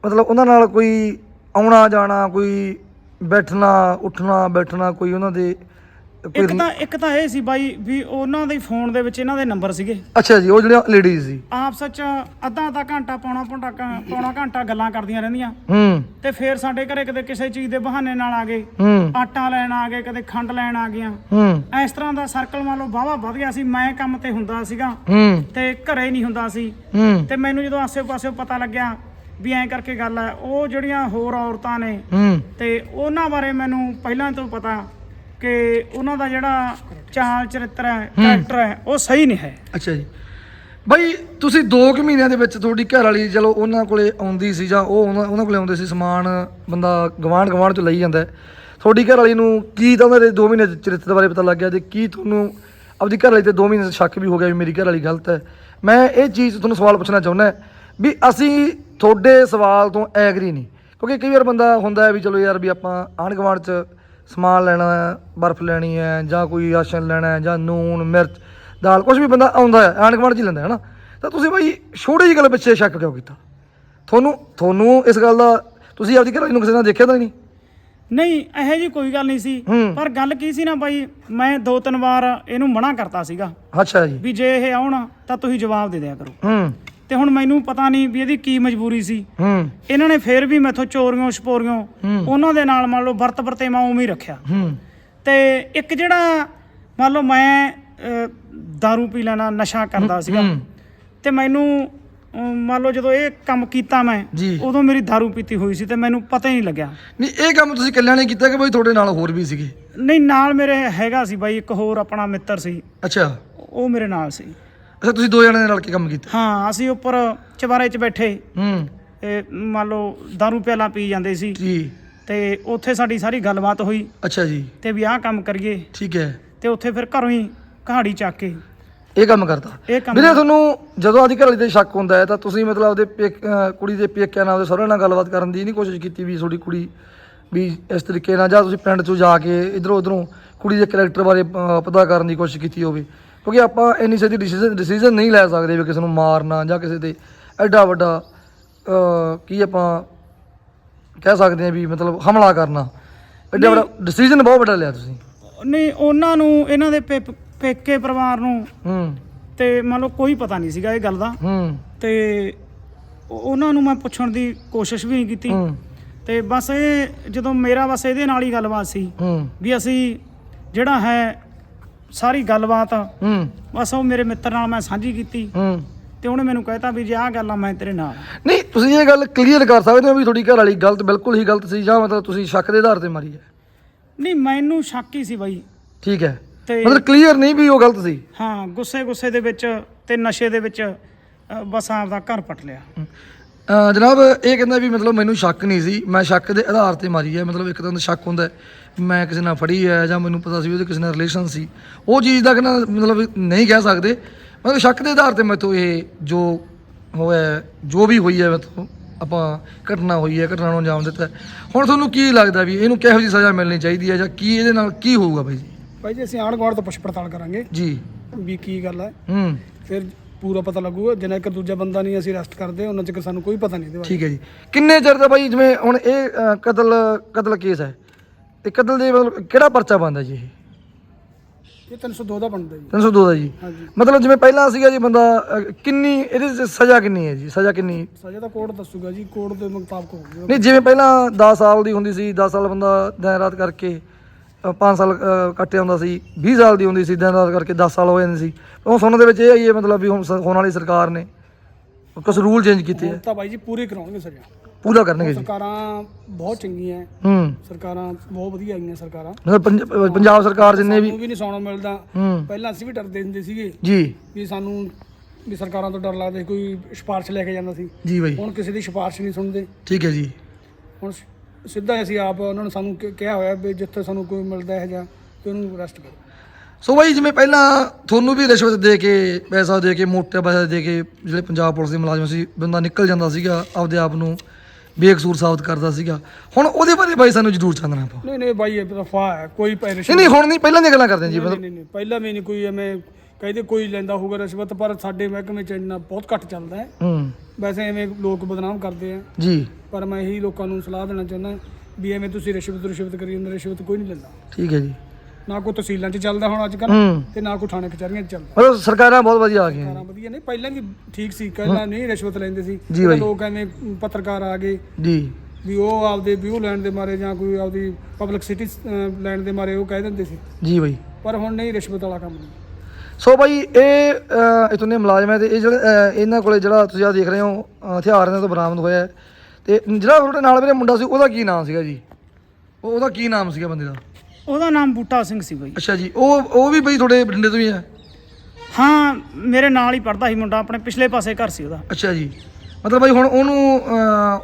ਮਤਲਬ ਉਹਨਾਂ ਨਾਲ ਕੋਈ ਆਉਣਾ ਜਾਣਾ ਕੋਈ ਬੈਠਣਾ ਉੱਠਣਾ ਬੈਠਣਾ ਕੋਈ ਉਹਨਾਂ ਦੇ ਇੱਕ ਤਾਂ ਇੱਕ ਤਾਂ ਇਹ ਸੀ ਬਾਈ ਵੀ ਉਹਨਾਂ ਦੇ ਫੋਨ ਦੇ ਵਿੱਚ ਇਹਨਾਂ ਦੇ ਨੰਬਰ ਸੀਗੇ। ਅੱਛਾ ਜੀ ਉਹ ਜਿਹੜੀਆਂ ਲੇਡੀਜ਼ ਸੀ। ਆਪ ਸੱਚ ਅੱਧਾ ਅੱਧਾ ਘੰਟਾ ਪੌਣਾ ਪੌਣਾ ਪੌਣਾ ਘੰਟਾ ਗੱਲਾਂ ਕਰਦੀਆਂ ਰਹਿੰਦੀਆਂ। ਹੂੰ। ਤੇ ਫਿਰ ਸਾਡੇ ਘਰੇ ਕਦੇ ਕਿਸੇ ਚੀਜ਼ ਦੇ ਬਹਾਨੇ ਨਾਲ ਆ ਗਏ। ਹੂੰ। ਆਟਾ ਲੈਣ ਆ ਗਏ ਕਦੇ ਖੰਡ ਲੈਣ ਆ ਗਈਆਂ। ਹੂੰ। ਇਸ ਤਰ੍ਹਾਂ ਦਾ ਸਰਕਲ ਮੰਨ ਲਓ ਵਾਹਵਾ ਵਧ ਗਿਆ ਸੀ। ਮੈਂ ਕੰਮ ਤੇ ਹੁੰਦਾ ਸੀਗਾ। ਹੂੰ। ਤੇ ਘਰੇ ਨਹੀਂ ਹੁੰਦਾ ਸੀ। ਹੂੰ। ਤੇ ਮੈਨੂੰ ਜਦੋਂ ਆਸੇ-ਪਾਸੇ ਪਤਾ ਲੱਗਿਆ ਵੀ ਐਂ ਕਰਕੇ ਗੱਲ ਹੈ ਉਹ ਜਿਹੜੀਆਂ ਹੋਰ ਔਰਤਾਂ ਨੇ ਹੂੰ। ਤੇ ਉਹਨਾਂ ਬਾਰੇ ਮੈਨੂੰ ਪਹਿਲਾਂ ਤੋਂ ਪਤਾ ਕਿ ਉਹਨਾਂ ਦਾ ਜਿਹੜਾ ਚਾਲ ਚਰਿੱਤਰ ਹੈ ਕੈਰੈਕਟਰ ਹੈ ਉਹ ਸਹੀ ਨਹੀਂ ਹੈ। ਅੱਛਾ ਜੀ। ਬਈ ਤੁਸੀਂ 2 ਕੁ ਮਹੀਨਿਆਂ ਦੇ ਵਿੱਚ ਤੁਹਾਡੀ ਘਰ ਵਾਲੀ ਚਲੋ ਉਹਨਾਂ ਕੋਲੇ ਆਉਂਦੀ ਸੀ ਜਾਂ ਉਹ ਉਹਨਾਂ ਉਹਨਾਂ ਕੋਲੇ ਆਉਂਦੇ ਸੀ ਸਮਾਨ ਬੰਦਾ ਗਵਾਂਢ ਗਵਾਂਢ ਚ ਲਈ ਜਾਂਦਾ। ਤੁਹਾਡੀ ਘਰ ਵਾਲੀ ਨੂੰ ਕੀ ਤਾਂ ਉਹਨਾਂ ਦੇ 2 ਮਹੀਨੇ ਚਰਿੱਤਰ ਬਾਰੇ ਪਤਾ ਲੱਗ ਗਿਆ ਤੇ ਕੀ ਤੁਹਾਨੂੰ ਆਪਦੀ ਘਰ ਵਾਲੀ ਤੇ 2 ਮਹੀਨੇ ਦਾ ਸ਼ੱਕ ਵੀ ਹੋ ਗਿਆ ਵੀ ਮੇਰੀ ਘਰ ਵਾਲੀ ਗਲਤ ਹੈ? ਮੈਂ ਇਹ ਚੀਜ਼ ਤੁਹਾਨੂੰ ਸਵਾਲ ਪੁੱਛਣਾ ਚਾਹੁੰਦਾ ਵੀ ਅਸੀਂ ਤੁਹਾਡੇ ਸਵਾਲ ਤੋਂ ਐਗਰੀ ਨਹੀਂ। ਕਿਉਂਕਿ ਕਈ ਵਾਰ ਬੰਦਾ ਹੁੰਦਾ ਹੈ ਵੀ ਚਲੋ ਯਾਰ ਵੀ ਆਪਾਂ ਆਂਢ ਗੁਆਂਢ ਚ ਸਮਾਨ ਲੈਣਾ ਹੈ ਬਰਫ਼ ਲੈਣੀ ਹੈ ਜਾਂ ਕੋਈ ਰਾਸ਼ਨ ਲੈਣਾ ਹੈ ਜਾਂ ਨੂਨ ਮਿਰਚ ਦਾਲ ਕੁਝ ਵੀ ਬੰਦਾ ਆਉਂਦਾ ਹੈ ਆਂਢ ਗੁਆਂਢ ਚ ਲੈਂਦਾ ਹੈ ਨਾ। ਤਾਂ ਤੁਸੀਂ ਬਾਈ ਛੋਟੀ ਜਿਹੀ ਗੱਲ ਪਿੱਛੇ ਸ਼ੱਕ ਕਿਉਂ ਕੀਤਾ? ਤੁਹਾਨੂੰ ਤੁਹਾਨੂੰ ਇਸ ਗੱਲ ਦਾ ਤੁਸੀਂ ਆਪਦੀ ਘਰ ਨੂੰ ਕਿਸੇ ਨਾਲ ਦੇਖਿਆ ਤਾਂ ਨਹੀਂ? ਨਹੀਂ ਇਹੋ ਜੀ ਕੋਈ ਗੱਲ ਨਹੀਂ ਸੀ। ਪਰ ਗੱਲ ਕੀ ਸੀ ਨਾ ਬਾਈ ਮੈਂ ਦੋ ਤਿੰਨ ਵਾਰ ਇਹਨੂੰ ਮਨਾ ਕਰਤਾ ਸੀਗਾ। ਅੱਛਾ ਜੀ। ਵੀ ਜੇ ਇਹ ਆਉਣ ਤਾਂ ਤੁਸੀਂ ਜਵਾਬ ਦੇ ਦਿਆ ਕਰੋ। ਹੂੰ। ਤੇ ਹੁਣ ਮੈਨੂੰ ਪਤਾ ਨਹੀਂ ਵੀ ਇਹਦੀ ਕੀ ਮਜਬੂਰੀ ਸੀ ਹੂੰ ਇਹਨਾਂ ਨੇ ਫੇਰ ਵੀ ਮੈਥੋਂ ਚੋਰੀਆਂ ਛਪੋਰੀਆਂ ਹੂੰ। ਉਹਨਾਂ ਦੇ ਨਾਲ ਮੰਨ ਲਓ ਵਰਤ ਵਰਤੇਵਾ ਉਵੇਂ ਹੀ ਰੱਖਿਆ ਹੂੰ ਤੇ ਇੱਕ ਜਿਹੜਾ ਮੰਨ ਲਓ ਮੈਂ ਅਹ, दारू ਪੀ ਲੈਣਾ ਨਸ਼ਾ ਕਰਦਾ ਸੀਗਾ ਹੂੰ। ਤੇ ਮੈਨੂੰ ਅਹ, ਮੰਨ ਲਓ ਜਦੋਂ ਇਹ ਕੰਮ ਕੀਤਾ ਮੈਂ ਜੀ। ਉਦੋਂ ਮੇਰੀ दारू ਪੀਤੀ ਹੋਈ ਸੀ ਤੇ ਮੈਨੂੰ ਪਤਾ ਹੀ ਨਹੀਂ ਲੱਗਿਆ ਨਹੀਂ ਇਹ ਕੰਮ ਤੁਸੀਂ ਇਕੱਲਿਆਂ ਨੇ ਕੀਤਾ ਕਿ ਬਈ ਤੁਹਾਡੇ ਨਾਲ ਹੋਰ ਵੀ ਸੀਗੇ ਨਹੀਂ ਨਾਲ ਮੇਰੇ ਹੈਗਾ ਸੀ ਬਾਈ ਇੱਕ ਹੋਰ ਆਪਣਾ ਮਿੱਤਰ ਸੀ ਅੱਛਾ ਉਹ ਮੇਰੇ ਨਾਲ ਸੀ ਅੱਛਾ ਤੁਸੀਂ ਦੋ ਜਣੇ ਰਲ ਕੇ ਕੰਮ ਕੀਤਾ? ਹਾਂ ਅਸੀਂ ਉੱਪਰ ਚਵਾਰੇ 'ਚ ਬੈਠੇ। ਹੂੰ। ਇਹ ਮੰਨ ਲਓ दारू ਪਿਆਲਾ ਪੀ ਜਾਂਦੇ ਸੀ। ਜੀ। ਤੇ ਉੱਥੇ ਸਾਡੀ ਸਾਰੀ ਗੱਲਬਾਤ ਹੋਈ। ਅੱਛਾ ਜੀ। ਤੇ ਵੀ ਆਹ ਕੰਮ ਕਰੀਏ। ਠੀਕ ਹੈ। ਤੇ ਉੱਥੇ ਫਿਰ ਘਰੋਂ ਹੀ ਕਹਾੜੀ ਚੱਕ ਕੇ ਇਹ ਕੰਮ ਕਰਤਾ? ਇਹ ਕੰਮ ਵੀਰੇ ਤੁਹਾਨੂੰ ਜਦੋਂ ਆਦੀ ਘਰ ਵਾਲੀ ਤੇ ਸ਼ੱਕ ਹੁੰਦਾ ਹੈ ਤਾਂ ਤੁਸੀਂ ਮਤਲਬ ਉਹਦੇ ਪੇਕ- ਅਹ ਕੁੜੀ ਦੇ ਪੇਕਿਆਂ ਨਾਲ ਉਹਦੇ ਸਹੁਰੇ ਨਾਲ ਗੱਲਬਾਤ ਕਰਨ ਦੀ ਨਹੀਂ ਕੋਸ਼ਿਸ਼ ਕੀਤੀ ਵੀ ਤੁਹਾਡੀ ਕੁੜੀ ਵੀ ਇਸ ਤਰੀਕੇ ਨਾਲ ਜਾਂ ਤੁਸੀਂ ਪਿੰਡ 'ਚੋਂ ਜਾ ਕੇ ਇਧਰੋਂ ਉਧਰੋਂ ਕੁੜੀ ਦੇ ਕੈਰੈਕਟਰ ਬਾਰੇ ਅਹ, ਪਤਾ ਕਰਨ ਦੀ ਕੋਸ਼ਿਸ਼ ਕੀਤੀ ਹੋਵੇ। ਕਿਉਂਕਿ ਆਪਾਂ ਇੰਨੀ ਛੇਤੀ ਡਿਸੀਜਨ ਡਿਸੀਜਨ ਨਹੀਂ ਲੈ ਸਕਦੇ ਵੀ ਕਿਸੇ ਨੂੰ ਮਾਰਨਾ ਜਾਂ ਕਿਸੇ ਤੇ ਐਡਾ ਵੱਡਾ ਕੀ ਆਪਾਂ ਕਹਿ ਸਕਦੇ ਹਾਂ ਵੀ ਮਤਲਬ ਹਮਲਾ ਕਰਨਾ। ਐਡਾ ਵੱਡਾ ਡਿਸੀਜਨ ਬਹੁਤ ਵੱਡਾ ਲਿਆ ਤੁਸੀਂ। ਨਹੀਂ ਉਹਨਾਂ ਨੂੰ ਇਹਨਾਂ ਦੇ ਪੇਕੇ ਪਰਿਵਾਰ ਨੂੰ ਹੂੰ। ਤੇ ਮੰਨ ਲਓ ਕੋਈ ਪਤਾ ਨਹੀਂ ਸੀਗਾ ਇਹ ਗੱਲ ਦਾ। ਹੂੰ। ਤੇ ਉਹ- ਉਹਨਾਂ ਨੂੰ ਮੈਂ ਪੁੱਛਣ ਦੀ ਕੋਸ਼ਿਸ਼ ਵੀ ਨਹੀਂ ਕੀਤੀ। ਤੇ ਬਸ ਇਹ ਜਦੋਂ ਮੇਰਾ ਬਸ ਇਹਦੇ ਨਾਲ ਹੀ ਗੱਲਬਾਤ ਸੀ ਵੀ ਅਸੀਂ ਜਿਹੜਾ ਹੈ ਸਾਰੀ ਗੱਲਬਾਤ। ਹੂੰ। ਬਸ ਉਹ ਮੇਰੇ ਮਿੱਤਰ ਨਾਲ ਮੈਂ ਸਾਂਝੀ ਕੀਤੀ। ਹੂੰ। ਤੇ ਉਹਨੇ ਮੈਨੂੰ ਕਹਿਤਾ ਵੀ ਜੇ ਆਹ ਗੱਲ ਮੈਂ ਤੇਰੇ ਨਾਲ। ਨਹੀਂ ਤੁਸੀਂ ਇਹ ਗੱਲ ਕਲੀਅਰ ਕਰ ਸਕਦੇ ਹੋ ਵੀ ਤੁਹਾਡੀ ਘਰ ਵਾਲੀ ਗਲਤ ਬਿਲਕੁਲ ਹੀ ਗਲਤ ਸੀ ਜਾਂ ਮਤਲਬ ਤੁਸੀਂ ਸ਼ੱਕ ਦੇ ਆਧਾਰ ਤੇ ਮਾਰੀ ਹੈ। ਨਹੀਂ ਮੈਨੂੰ ਸ਼ੱਕ ਹੀ ਸੀ ਬਾਈ। ਠੀਕ ਹੈ। ਤੇ ਮਤਲਬ ਕਲੀਅਰ ਨਹੀਂ ਵੀ ਉਹ ਗਲਤ ਸੀ। ਹਾਂ ਗੁੱਸੇ ਗੁੱਸੇ ਦੇ ਵਿੱਚ ਤੇ ਨਸ਼ੇ ਦੇ ਵਿੱਚ ਅ, ਬਸ ਆਪਦਾ ਘਰ ਪਟ ਲਿਆ। ਜਨਾਬ ਇਹ ਕਹਿੰਦਾ ਵੀ ਮਤਲਬ ਮੈਨੂੰ ਸ਼ੱਕ ਨਹੀਂ ਸੀ। ਮੈਂ ਸ਼ੱਕ ਦੇ ਆਧਾਰ ਤੇ ਮਾਰੀ ਹੈ। ਮਤਲਬ ਇੱਕ ਤਰ੍ਹਾਂ ਦਾ ਸ਼ੱਕ ਹੁੰਦਾ ਵੀ ਮੈਂ ਕਿਸੇ ਨਾਲ ਫੜੀ ਹੈ ਜਾਂ ਮੈਨੂੰ ਪਤਾ ਸੀ ਉਹਦੇ ਕਿਸੇ ਨਾਲ ਰਿਲੇਸ਼ਨ ਸੀ। ਉਹ ਚੀਜ਼ ਦਾ ਕਹਿੰਦਾ ਮਤਲਬ ਨਹੀਂ ਕਹਿ ਸਕਦੇ। ਮਤਲਬ ਸ਼ੱਕ ਦੇ ਆਧਾਰ ਤੇ ਮੈਥੋਂ ਇਹ ਜੋ ਹੋਇਆ ਜੋ ਵੀ ਹੋਈ ਹੈ ਮੈਥੋਂ ਆਪਾਂ ਘਟਨਾ ਹੋਈ ਹੈ ਘਟਨਾ ਨੂੰ ਅੰਜਾਮ ਦਿੱਤਾ। ਹੁਣ ਤੁਹਾਨੂੰ ਕੀ ਲੱਗਦਾ ਵੀ ਇਹਨੂੰ ਕਿਹੋ ਜਿਹੀ ਸਜ਼ਾ ਮਿਲਣੀ ਚਾਹੀਦੀ ਹੈ ਜਾਂ ਕੀ ਇਹਦੇ ਨਾਲ ਕੀ ਹੋਊਗਾ ਬਾਈ ਜੀ? ਭਾਈ ਜੀ ਅਸੀਂ ਆਂਢ ਗੁਆਂਢ ਤੋਂ ਪੁੱਛ ਪੜਤਾਲ ਕਰਾਂਗੇ। ਜੀ। ਵੀ ਕੀ ਗੱਲ ਹੈ। ਹੂੰ। ਫਿਰ ਪੂਰਾ ਪਤਾ ਲੱਗੂਗਾ। ਜਿੰਨਾ ਇੱਕ ਦੂਜਾ ਬੰਦਾ ਨਹੀਂ ਅਸੀਂ ਅਰੈਸਟ ਕਰਦੇ ਉਹਨਾਂ ਚਿਰ ਸਾਨੂੰ ਕੋਈ ਪਤਾ ਨਹੀਂ ਇਹਦੇ ਬਾਰੇ। ਠੀਕ ਹੈ ਜੀ। ਕਿੰਨੇ ਚਿਰ ਦਾ ਬਾਈ ਜਿਵੇਂ ਹੁਣ ਇਹ ਅ, ਕਤਲ ਕਤਲ ਕੇਸ ਹੈ? ਤੇ ਕਤਲ ਦੇ ਮਤਲਬ ਕਿਹੜਾ ਪਰਚਾ ਬੰਦਾ ਜੀ ਇਹ? ਇਹ 302 ਦਾ ਬਣਦਾ ਜੀ। 302 ਦਾ ਜੀ। ਹਾਂਜੀ। ਮਤਲਬ ਜਿਵੇਂ ਪਹਿਲਾਂ ਸੀਗਾ ਜੀ ਬੰਦਾ ਅ, ਕਿੰਨੀ ਇਹਦੇ 'ਚ ਸਜ਼ਾ ਕਿੰਨੀ ਹੈ ਜੀ? ਸਜ਼ਾ ਕਿੰਨੀ? ਸਜ਼ਾ ਤਾਂ ਕੋਰਟ ਦੱਸੂਗਾ ਜੀ। ਕੋਰਟ ਦੇ ਮੁਤਾਬਕ ਹੋਊਗਾ। ਨਹੀਂ ਜਿਵੇਂ ਪਹਿਲਾਂ 10 ਸਾਲ ਦੀ ਹੁੰਦੀ ਸੀ 10 ਸਾਲ ਬੰਦਾ ਦਿਨ ਰਾਤ ਕਰਕੇ 5 ਸਾਲ ਅ, ਕੱਟਿਆ ਹੁੰਦਾ ਸੀ 20 ਸਾਲ ਦੀ ਹੁੰਦੀ ਸੀ ਦਿਨ ਰਾਤ ਕਰਕੇ 10 ਸਾਲ ਹੋ ਜਾਂਦੇ ਸੀ। ਉਹ ਸੁਣਨ ਦੇ ਵਿੱਚ ਇਹ ਆਈ ਹੈ ਮਤਲਬ ਵੀ ਹੁਣ ਸ- ਹੋਣ ਵਾਲੀ ਸਰਕਾਰ ਨੇ ਕੁਝ ਰੂਲ ਚੇਂਜ ਕੀਤੇ ਹੁਣ ਹੈ ਤਾਂ ਬਾਈ ਜੀ ਪੂਰੀ ਕਰਾਉਣਗੇ ਸਜ਼ਾ ਪੂਰਾ ਕਰਨਗੇ ਜੀ। ਸਰਕਾਰਾਂ ਬਹੁਤ ਚੰਗੀਆਂ ਹੈ, ਸਰਕਾਰਾਂ ਬਹੁਤ ਵਧੀਆ ਆਈਆਂ ਸਰਕਾਰਾਂ। ਮਤਲਬ ਪੰਜ- ਪੰਜਾਬ ਸਰਕਾਰ ਜਿੰਨੇ ਵੀ ਸਾਨੂੰ ਵੀ ਨਹੀਂ ਸੌਣਾ ਮਿਲਦਾ। ਹੂੰ। ਪਹਿਲਾਂ ਅਸੀਂ ਵੀ ਡਰਦੇ ਹੁੰਦੇ ਸੀਗੇ ਜੀ। ਵੀ ਸਾਨੂੰ ਵੀ ਸਰਕਾਰਾਂ ਤੋਂ ਡਰ ਲੱਗਦਾ ਸੀ, ਕੋਈ ਸਿਫਾਰਿਸ਼ ਲੈ ਕੇ ਜਾਂਦਾ ਸੀ। ਜੀ ਬਾਈ। ਹੁਣ ਕਿਸੇ ਦੀ ਸਿਫਾਰਿਸ਼ ਨਹੀਂ ਸੁਣਦੇ। ਠੀਕ ਹੈ ਜੀ। ਹੁਣ ਸ- ਸਿੱਧਾ ਅਸੀਂ ਆਪ ਉਹਨਾਂ ਨੂੰ ਸਾਨੂੰ ਕਿ- ਕਿਹਾ ਹੋਇਆ ਵੀ ਜਿੱਥੇ ਸਾਨੂੰ ਕੋਈ ਮਿਲਦਾ ਹੈ ਜਾਂ ਤੇ ਉਹਨੂੰ ਅਰੈਸਟ ਕਰੋ। ਸੋ ਬਾਈ ਜਿਵੇਂ ਪਹਿਲਾਂ ਤੁਹਾਨੂੰ ਵੀ ਰਿਸ਼ਵਤ ਦੇ ਕੇ ਪੈਸਾ ਦੇ ਕੇ ਮੋਟੇ ਪੈਸੇ ਦੇ ਕੇ ਜਿਹੜੇ ਪੰਜਾਬ ਪੁਲਿਸ ਦੇ ਮੁਲਾਜ਼ਮ ਸੀ ਬੰਦਾ ਨਿਕਲ ਜਾਂਦਾ ਸੀਗਾ ਆਪਦੇ ਆਪ ਨੂੰ ਬੇਕਸੂਰ ਸਾਬਤ ਕਰਦਾ ਸੀਗਾ। ਹੁਣ ਉਹਦੇ ਬਾਰੇ ਬਾਈ ਸਾਨੂੰ ਜ਼ਰੂਰ ਚਾਨਣਾ ਪਾਓ ਨਹੀਂ ਨਹੀਂ ਬਾਈ ਇਹ ਦਫਾ ਹੈ ਕੋਈ ਪੈਰਿਸ਼ ਨਹੀਂ ਨਹੀਂ ਹੁਣ ਨਹੀਂ ਪਹਿਲਾਂ ਦੀਆਂ ਗੱਲਾਂ ਕਰਦੇ ਹਾਂ ਜੀ ਨਹੀਂ ਮਤਲਬ ਨਹੀਂ ਨਹੀਂ ਪਹਿਲਾਂ ਵੀ ਨਹੀਂ ਕੋਈ ਐਵੇਂ ਕਹਿੰਦੇ ਕੋਈ ਲੈਂਦਾ ਹੋਊਗਾ ਰਿਸ਼ਵਤ ਪਰ ਸਾਡੇ ਮਹਿਕਮੇ ਚ ਇੰਨਾ ਬਹੁਤ ਘੱਟ ਚੱਲਦਾ ਹੈ। ਹੂੰ। ਵੈਸੇ ਐਵੇਂ ਲੋਕ ਬਦਨਾਮ ਕਰਦੇ ਆ। ਜੀ। ਪਰ ਮੈਂ ਇਹੀ ਲੋਕਾਂ ਨੂੰ ਸਲਾਹ ਦੇਣਾ ਚਾਹੁੰਦਾ ਵੀ ਐਵੇਂ ਤੁਸੀਂ ਰਿਸ਼ਵਤ ਰਿਸ਼ਵਤ ਕਰੀ ਜਾਂਦੇ ਰਿਸ਼ਵਤ ਕੋਈ ਨਹੀਂ ਲੈਂਦਾ। ਠੀਕ ਹੈ ਜੀ। ਨਾ ਕੋਈ ਤਹਿਸੀਲਾਂ 'ਚ ਚੱਲਦਾ ਹੁਣ ਅੱਜ ਕੱਲ੍ਹ ਹੂੰ। ਤੇ ਨਾ ਕੋਈ ਥਾਣੇ ਕਚਹਿਰੀਆਂ 'ਚ ਚੱਲਦਾ। ਮਤਲਬ ਸਰਕਾਰਾਂ ਬਹੁਤ ਵਧੀਆ ਆ ਗਈਆਂ। ਸਰਕਾਰਾਂ ਵਧੀਆ ਨਹੀਂ ਪਹਿਲਾਂ ਵੀ ਠੀਕ ਸੀ ਪਹਿਲਾਂ ਨਹੀਂ ਰਿਸ਼ਵਤ ਲੈਂਦੇ ਸੀ। ਜੀ ਬਾਈ। ਲੋਕ ਐਵੇਂ ਪੱਤਰਕਾਰ ਆ ਗਏ ਜੀ। ਵੀ ਉਹ ਆਪਦੇ ਵਿਊ ਲੈਣ ਦੇ ਮਾਰੇ ਜਾਂ ਕੋਈ ਆਪਦੀ ਪਬਲਿਸਿਟੀ ਲੈਣ ਦੇ ਮਾਰੇ ਉਹ ਕਹਿ ਦਿੰਦੇ ਸੀ। ਜੀ ਬਾਈ। ਪਰ ਹੁਣ ਨਹੀਂ ਰਿਸ਼ਵਤ ਵਾਲਾ ਕੰਮ ਨਹੀਂ। ਸੋ ਬਾਈ ਇਹ ਦੇ ਮੁਲਾਜ਼ਮ ਹੈ ਤੇ ਇਹ ਜਿਹੜੇ ਇਹਨਾਂ ਕੋਲੇ ਜਿਹੜਾ ਤੁਸੀਂ ਆ ਦੇਖ ਰਹੇ ਹੋ ਹਥਿਆਰ ਇਹਨਾਂ ਤੋਂ ਬਰਾਮਦ ਹੋਇਆ। ਤੇ ਜਿਹੜਾ ਤੁਹਾਡੇ ਨਾਲ ਮੇਰੇ ਮੁੰਡਾ ਸੀ ਉਹਦਾ ਕੀ ਨਾਮ ਸੀਗਾ ਜੀ? ਉਹ ਉਹਦਾ ਕੀ ਨਾਮ ਸੀਗਾ ਬੰਦੇ ਦਾ? ਉਹਦਾ ਨਾਮ ਬੂਟਾ ਸਿੰਘ ਸੀ ਬਾਈ। ਅੱਛਾ ਜੀ ਉਹ ਉਹ ਵੀ ਬਈ ਤੁਹਾਡੇ ਬਠਿੰਡੇ ਤੋਂ ਹੀ ਹੈ? ਹਾਂ ਮੇਰੇ ਨਾਲ ਹੀ ਪੜਦਾ ਸੀ ਮੁੰਡਾ ਆਪਣੇ ਪਿਛਲੇ ਪਾਸੇ ਘਰ ਸੀ ਉਹਦਾ। ਅੱਛਾ ਜੀ। ਮਤਲਬ ਬਾਈ ਹੁਣ ਉਹਨੂੰ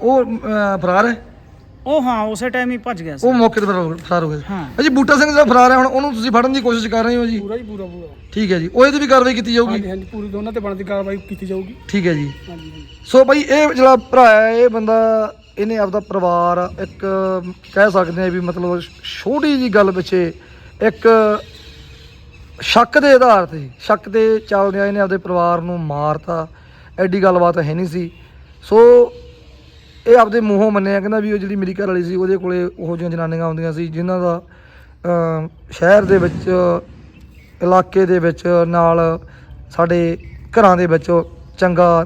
ਉਹ ਫਰਾਰ ਹੈ? ਉਹ ਹਾਂ ਉਸੇ ਟਾਈਮ ਹੀ ਭੱਜ ਗਿਆ ਸੀ। ਉਹ ਮੌਕੇ ਤੇ ਫਰਾਰ ਹੋ- ਫਰਾਰ ਹੋ ਗਿਆ ਹਾਂ। ਅਜੀ ਬੂਟਾ ਸਿੰਘ ਜਿਹੜਾ ਫਰਾਰ ਹੈ ਹੁਣ ਉਹਨੂੰ ਤੁਸੀਂ ਫੜਨ ਦੀ ਕੋਸ਼ਿਸ਼ ਕਰ ਰਹੇ ਹੋ ਜੀ? ਪੂਰਾ ਹੀ ਪੂਰਾ ਪੂਰਾ। ਠੀਕ ਹੈ ਜੀ। ਉਹਦੇ ਤੇ ਵੀ ਕਾਰਵਾਈ ਕੀਤੀ ਜਾਊਗੀ? ਹਾਂਜੀ ਹਾਂਜੀ ਪੂਰੀ ਦੋਨਾਂ ਤੇ ਬਣਦੀ ਕਾਰਵਾਈ ਕੀਤੀ ਜਾਊਗੀ। ਠੀਕ ਹੈ ਜੀ। ਹਾਂਜੀ ਹਾਂਜੀ। ਸੋ ਬਾਈ ਇਹ ਜਿਹੜਾ ਭਰਾ ਹੈ ਇਹ ਬੰਦਾ ਇਹਨੇ ਆਪਦਾ ਪਰਿਵਾਰ ਇੱਕ ਕਹਿ ਸਕਦੇ ਆ ਵੀ ਮਤਲਬ ਛੋਟੀ ਜੀ ਗੱਲ ਪਿੱਛੇ ਇੱਕ ਸ਼ੱਕ ਦੇ ਆਧਾਰ ਤੇ ਸ਼ੱਕ ਤੇ ਚੱਲਦਿਆਂ ਇਹਨੇ ਆਪਦੇ ਪਰਿਵਾਰ ਨੂੰ ਮਾਰਤਾ। ਐਡੀ ਗੱਲਬਾਤ ਹੈ ਨਹੀਂ ਸੀ। ਸੋ ਇਹ ਆਪਦੇ ਮੂੰਹੋਂ ਮੰਨਿਆ, ਕਹਿੰਦਾ ਵੀ ਉਹ ਜਿਹੜੀ ਮੇਰੀ ਘਰ ਵਾਲੀ ਸੀ, ਉਹਦੇ ਕੋਲੇ ਉਹੋ ਜਿਹੀਆਂ ਜਨਾਨੀਆਂ ਆਉਂਦੀਆਂ ਸੀ, ਜਿਨ੍ਹਾਂ ਦਾ ਸ਼ਹਿਰ ਦੇ ਵਿੱਚ, ਇਲਾਕੇ ਦੇ ਵਿੱਚ ਨਾਲ ਸਾਡੇ ਘਰਾਂ ਦੇ ਵਿੱਚ ਚੰਗਾ,